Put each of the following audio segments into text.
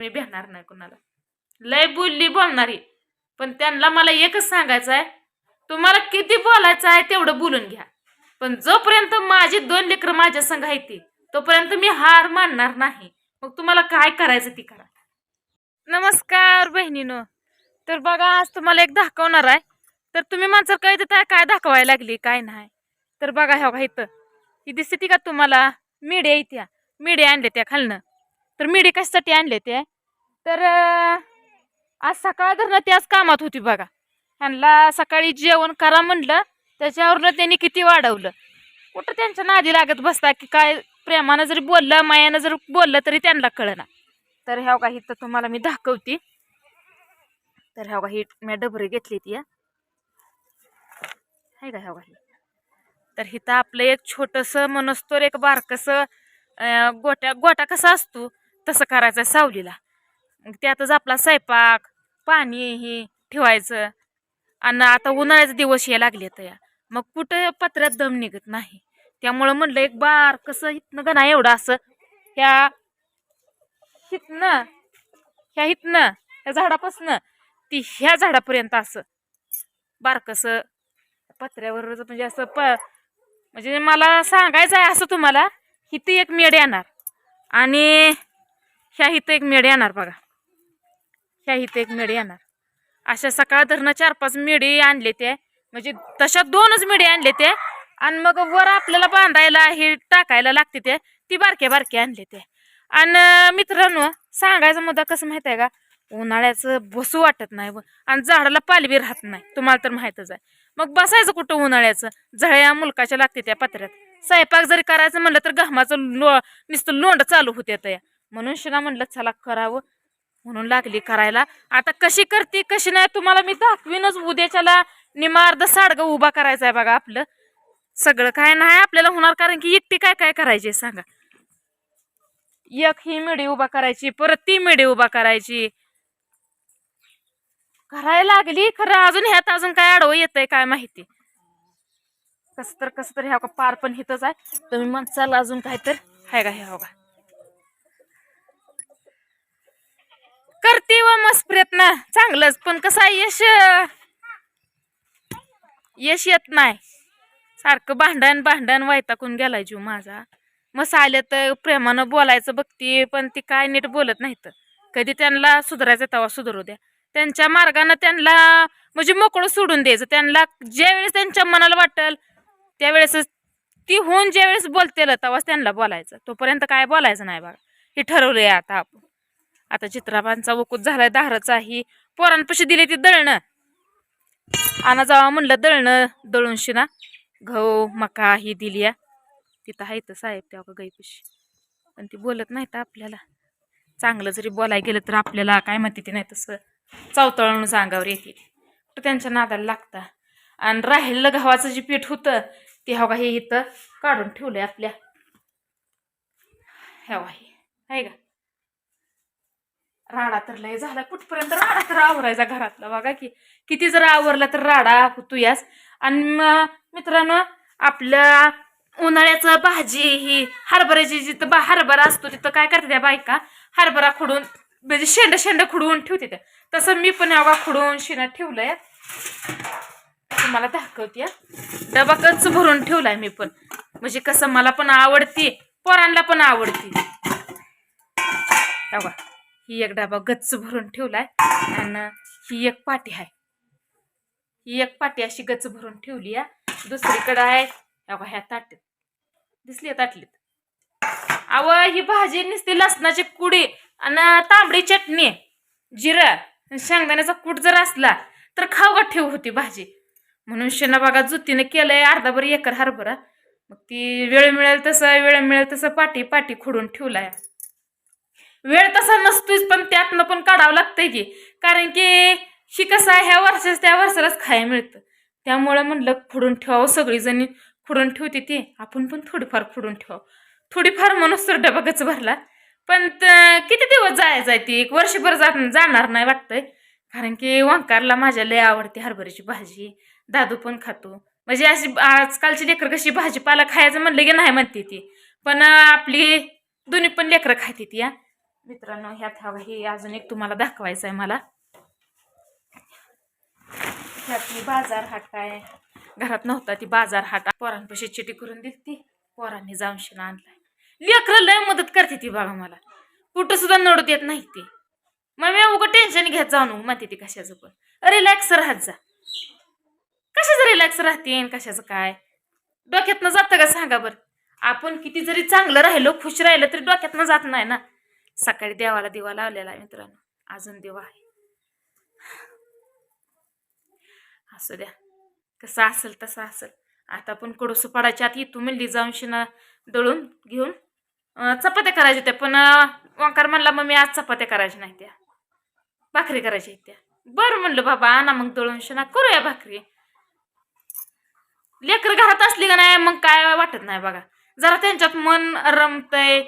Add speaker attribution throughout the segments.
Speaker 1: मी भेटणार नाही कुणाला. लय बोलली बोलणारी. पण त्यांना मला एकच सांगायचं आहे तुम्हाला किती बोलायचं आहे तेवढं बोलून घ्या. पण जोपर्यंत माझी दोन लेकरं माझ्या संग आहेत ती तोपर्यंत मी हार मानणार नाही. मग तुम्हाला काय करायचं ती करा. नमस्कार बहिणीनो. तर बघा आज तुम्हाला एक दाखवणार आहे. तर तुम्ही माणसं काय देताय काय दाखवायला लागली काय नाही. तर बघा ह्या बघा इथं. ही दिसते ती का तुम्हाला? मिड्या इथ्या. मिड्या आणले त्या खालनं. तर मिडी कशासाठी आणले ते तर आज सकाळ धरणं ती आज कामात होती बघा. ह्यांना सकाळी जेवण करा म्हणलं त्याच्यावरनं त्यांनी किती वाढवलं. कुठं त्यांच्या नादी लागत बसता की काय प्रेमानं जरी बोललं मायानं जर बोललं तरी त्यांना कळना. तर ह्या काही तर तुम्हाला मी दाखवते. तर ह्या काही मी डबरी घेतली ती आहे का ह्या काही तर हिथं आपलं एक छोटंसं मनस्तोर एक बारकसं गोट्या गोटा कसा असतो तसं करायचं सावलीला. त्यातच आपला स्वयंपाक पाणी हे ठेवायचं. आणि आता उन्हाळ्याचे दिवस हे लागले तया या. मग कुठं पत्र्यात दम निघत नाही. त्यामुळं म्हणलं एक बार कसं हितनं गणा एवढं असं. ह्या हितनं ह्या हितनं ह्या झाडापासनं ती ह्या झाडापर्यंत असं. बारकसं पत्र्यावर म्हणजे असं प म्हणजे मला सांगायचं आहे असं तुम्हाला हिथं एक मेड येणार. आणि ह्या हिथं एक मेड येणार बघा. ह्या इथे एक मेढी येणार? अशा सकाळ धरणं चार पाच मेढी आणले ते. म्हणजे तशा दोनच मेढी आणले ते. आणि मग वर आपल्याला बांधायला हे टाकायला लागते ते. ती बारके बारके आणले ते. आणि मित्रांनो सांगायचं मुद्दा कसं माहीत आहे का? उन्हाळ्याचं बसू वाटत नाही व. आणि झाडाला पालवी राहत नाही. तुम्हाला तर माहीतच आहे. मग बसायचं कुठं उन्हाळ्याचं? झळ्या मुलकाच्या लागते त्या पत्र्यात. स्वयंपाक जरी करायचं म्हणलं तर घामाचं लो नुसतं लोंड चालू होते या म्हणून शिना म्हणलं चला करावं. म्हणून लागली करायला. आता कशी करते कशी नाही तुम्हाला मी दाखवीनच. उद्याच्याला निमार्द साडगं उभा करायचा आहे बघा आपलं. सगळं काय नाही आपल्याला होणार कारण की एकटी काय काय करायची सांगा. एक ही मिडी उभा करायची परत ती मिडी उभा करायची. करायला लागली खरं अजून ह्यात अजून काय आडवं येतंय काय माहिती. कसं तर कसं तर ह्या पार पण हिथंच आहे. तुम्ही म्हणसाल अजून काय तर हाय का ह्या हो का? करते व मस्त प्रयत्न. चांगलंच पण कसं आहे यश यश येत नाही. सारखं भांडण भांडण वैताकून गेलाय जीव माझा. मस्त आले तर प्रेमानं बोलायचं बघते पण ती काय नीट बोलत नाहीत. कधी त्यांना सुधारायचं तेव्हा सुधारू द्या. त्यांच्या मार्गानं त्यांना म्हणजे मोकळं सोडून द्यायचं. त्यांना ज्यावेळेस त्यांच्या मनाला वाटेल त्यावेळेस ती होऊन ज्यावेळेस बोलतेल तेव्हाच त्यांना बोलायचं. तोपर्यंत काय बोलायचं नाही बघा हे ठरवलंय आता आपण. आता चित्राबांचा वकूत झालाय दाराचा ही पोरांपाशी दिली ती दळणं. आणा जावा म्हणलं दळणं दळूनशी ना गहू मका ही दिली या. तिथं आहे तर साहेब त्या गाईपाशी पण ती बोलत नाही तर आपल्याला. चांगलं जरी बोलायला गेलं तर आपल्याला काय म्हणते ते नाही तसं चवतळून सांगावर येते. तर त्यांच्या नादाला लागता. आणि राहिलेलं गव्हाचं जे पीठ होतं ते हवा हे इथं काढून ठेवलंय आपल्या. ह्या हे आहे का? राडा तर लय झाला कुठपर्यंत राडा तर आवरायचा घरातला बघा की. किती जर आवरला तर राडा होतो यास. आणि मित्रांनो आपल्या उन्हाळ्याचं भाजी ही हरभऱ्याची जिथं बा हरभरा असतो तिथं काय करते त्या बायका? हरभरा खुडून म्हणजे शेंड शेंड खुडवून ठेवते त्या तसं मी पण यावा खुडवून शेणात ठेवलंय. तुम्हाला दाखवते. डबा कच भरून ठेवलाय मी पण. म्हणजे कसं मला पण आवडते पोरांना पण आवडती. बघा. ही एक डबा गच्च भरून ठेवलाय आणि ही एक पाटी आहे ही एक पाटी अशी गच्च भरून ठेवली आहे दुसरीकडं आहे अगं ह्या ताटीत. दिसली ताटलीत. अव ही भाजी नुसती लसणाची कुडी आणि तांबडी चटणी जिरं शेंगदाण्याचा कूट जर असला तर खावत ठेव होती भाजी. म्हणून शेणा बागा जुतीने केलंय अर्धाभर एकर हरभरा. मग ती वेळ मिळेल तसं वेळ मिळेल तसं पाटी पाटी खुडून ठेवलाय. वेळ तसा नसतोच पण त्यातनं पण काढावं लागतंय की. कारण की ही कसं आहे ह्या वर्षाच त्या वर्षालाच खायला मिळतं. त्यामुळं म्हणलं फोडून ठेवावं सगळीजणी. खुडून ठेवते ती. आपण पण थोडीफार फोडून ठेवावं. थोडीफार माणूस तर डबागच भरला. पण किती दिवस जायचं आहे ती? एक वर्षभर जात जाणार नाही वाटतंय. कारण की वंकारला माझ्या लय आवडते हरभऱ्याची भाजी. दादू पण खातो. म्हणजे अशी आजकालची लेकरं कशी भाजीपाला खायचं म्हणलं की नाही म्हणते ती. पण आपली दोन्ही पण लेकरं खाते ती या मित्रांनो ह्यात हवा हे अजून एक तुम्हाला दाखवायचं आहे मला. ह्यातली बाजार हाट काय? घरात नव्हता ती बाजार हाट. पोरांपाशी चिटी करून दिली ती पोरांनी जाऊन शिना आणलाय. लेकरं लय मदत करते ती बघा मला. कुठं सुद्धा नडत येत नाही ती. मग मी उगं टेन्शन घेत जाऊन म्हणते ती कशाचं पण. रिलॅक्स राहत जा. कशाचं रिलॅक्स राहते कशाचं काय? डोक्यातनं जातं का सांगा बरं? आपण किती जरी चांगलं राहिलो खुश राहिलं तरी डोक्यातनं जात नाही ना. सकाळी देवाला दिवा लावलेला आहे मित्रांनो. अजून दिवा आहे. असू द्या. कसं असेल तसं असेल. आता आपण कडूस पडायच्या आत इथून मिल्ली जाऊन शिना दळून घेऊन चपात्या करायच्या त्या पण ओंकार म्हणला मग मी आज चपात्या करायच्या नाही त्या. भाकरी करायच्या आहे त्या. बरं म्हणलं बाबा आणा मग दळून शिना. करूया भाकरी. लेकर घरात असली का नाही मग काय वाटत नाही बघा. जरा त्यांच्यात मन रमतंय.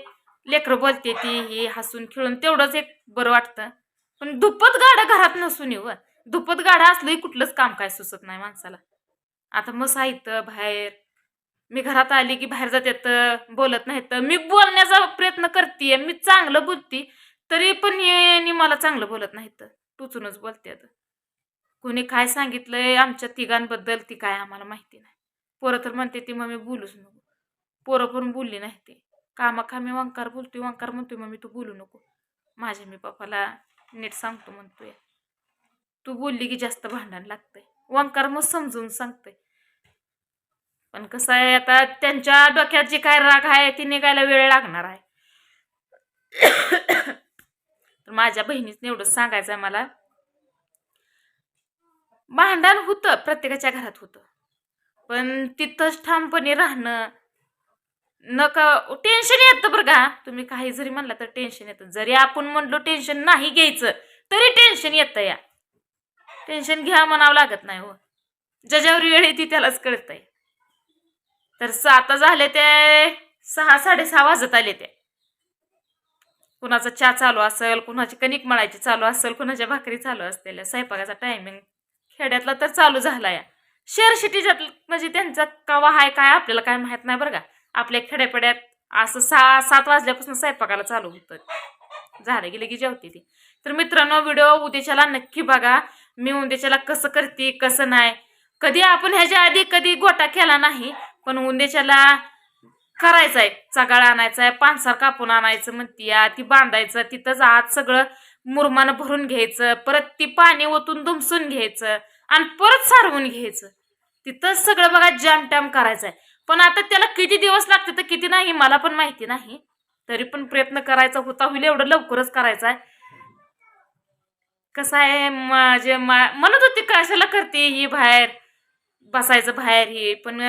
Speaker 1: लेकरं बोलते ती ही हसून खेळून तेवढंच एक बरं वाटतं. पण दुप्पत गाडं घरात नसून येऊ दुप्पत गाडं असलंही कुठलंच काम काय सुचत नाही माणसाला. आता मग साहित्य बाहेर. मी घरात आली की बाहेर जाते बोलत नाही तर मी बोलण्याचा प्रयत्न करते मी चांगलं बोलते तरी पण यांनी मला चांगलं बोलत नाही तर टुचूनच बोलते आता. कोणी काय सांगितलंय आमच्या तिघांबद्दल ती काय आम्हाला माहिती नाही. पोरं तर म्हणते ती मग मी बोलूच नको. पोरं पण बोलली नाही ते. कामाखामी वंकार बोलतोय वंकार म्हणतोय मग मी तू बोलू नको. माझ्या मी पप्पाला नीट सांगतो म्हणतोय. तू बोलली की जास्त भांडण लागतंय. वंकार मग समजून सांगतोय. पण कसं आहे आता त्यांच्या डोक्यात जे काय राग आहे ती निघायला वेळ लागणार आहे. तर माझ्या बहिणीचं एवढंच सांगायचं आहे मला. भांडण होतं प्रत्येकाच्या घरात होतं. पण तिथंच ठामपणे राहणं नका टेन्शन येतं बरं का. तुम्ही काही जरी म्हणला तर टेन्शन येतं. जरी आपण म्हणलो टेन्शन नाही घ्यायचं तरी टेन्शन येतं या. टेन्शन घ्या म्हणावं लागत नाही हो. ज्याच्यावर वेळ येते त्यालाच कळतंय. तर आता झाले ते सहा साडेसहा वाजत आले ते. कुणाचा चहा चालू असेल कुणाची कणिक मळायची चालू असेल कुणाच्या भाकरी चालू असलेल्या स्वयंपाकाचा टायमिंग खेड्यातला तर चालू झाला या. शेअर सिटीच्यात म्हणजे त्यांचा कवा हाय काय आपल्याला काय माहीत नाही बरं का. आपल्या खेड्यापड्यात असं सहा सात वाजल्यापासून स्वयंपाकाला चालू होतं. झालं गेले की जेवते ती. तर मित्रांनो व्हिडिओ उद्याच्याला नक्की बघा. मी उद्याच्याला कसं करते कसं नाही. कधी आपण ह्याच्या आधी कधी गोटा केला नाही पण उद्याच्याला करायचा आहे. चगाळ आणायचा आहे पानसार कापून आणायचं म्हणती या ती बांधायचं तिथंच आत सगळं मुरमानं भरून घ्यायचं परत ती पाणी ओतून दुमसून घ्यायचं आणि परत सारवून घ्यायचं. तिथंच सगळं बघा जॅम टॅम करायचं आहे. पण आता त्याला किती दिवस लागते तर किती नाही मला पण माहिती नाही. तरी पण प्रयत्न करायचा होता होईल एवढं लवकरच करायचा आहे कसं आहे माझे मा म्हणत होती कशाला करते ही बाहेर? बसायचं बाहेर ही पण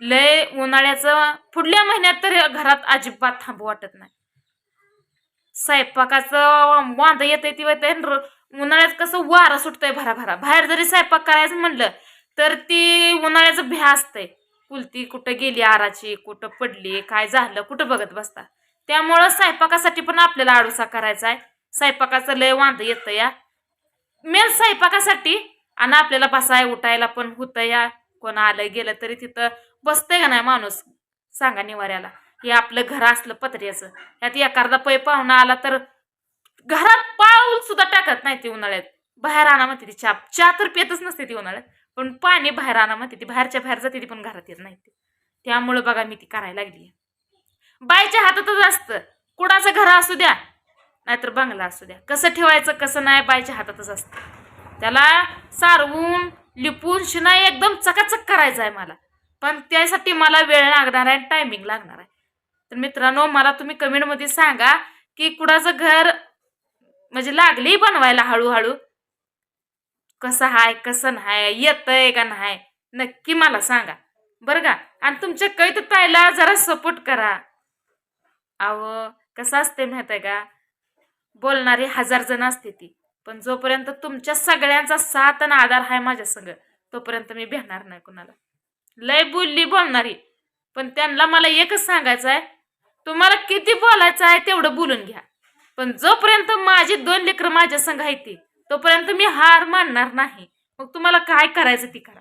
Speaker 1: लय उन्हाळ्याचं पुढल्या महिन्यात तर घरात अजिबात थांबू वाटत नाही. स्वयंपाकाचं वांद येते ती उन्हाळ्यात कसं वारं सुटतंय भराभरा. बाहेर जरी स्वयंपाक करायचं म्हणलं तर ती उन्हाळ्याचं भ्या असतंय. कुलती कुठं गेली आराची कुठं पडली काय झालं कुठं बघत बसता? त्यामुळं स्वयंपाकासाठी पण आपल्याला आडोसा करायचा आहे. स्वयंपाकाचं लय वांद येतं या. मेन स्वयंपाकासाठी आणि आपल्याला बसाय उठायला पण होतं या. कोण आलं गेलं तरी तिथं बसतंय का नाही माणूस? सांगा निवाऱ्याला. हे आपलं घर असलं पत्र्याचं. यात एखादा पै पाहुणा आला तर घरात पाऊल सुद्धा टाकत नाही ती उन्हाळ्यात. बाहेर आणा म्हणते ती चहा चहा तर पेतच नसते ती उन्हाळ्यात. पण पाणी बाहेर आणा म्हणते ती. बाहेरच्या बाहेर जाते ती पण घरात येत नाही त्यामुळं बघा मी ती करायला लागली बायच्या हातातच असतं. कुणाचं घर असू द्या नाहीतर बंगला असू द्या. कसं ठेवायचं कसं नाही बायच्या हातातच असतं. त्याला सारवून लिपून शिना एकदम चकाचक करायचं आहे मला. पण त्यासाठी मला वेळ लागणार आहे टायमिंग लागणार आहे. तर मित्रांनो मला तुम्ही कमेंटमध्ये सांगा की कुणाचं घर म्हणजे लागली बनवायला हळूहळू? कसं हाय कसं नाही येतंय का नाही नक्की मला सांगा. बरं का? आणि तुमच्या कैत ताईला जरा सपोर्ट करा. अहो कसं असते माहीत आहे का? बोलणारी हजार जण असते ती पण जोपर्यंत तुमच्या सगळ्यांचा साथ आणि आधार आहे माझ्या संग तोपर्यंत मी भेटणार नाही कुणाला. लय बोलली बोलणारी पण त्यांना मला एकच सांगायचं आहे तुम्हाला किती बोलायचं आहे तेवढं बोलून घ्या. पण जोपर्यंत माझी दोन लेकरं माझ्या संग आहे ती तोपर्यंत मी हार मानणार नाही. मग तुम्हाला काय करायचं ती करा.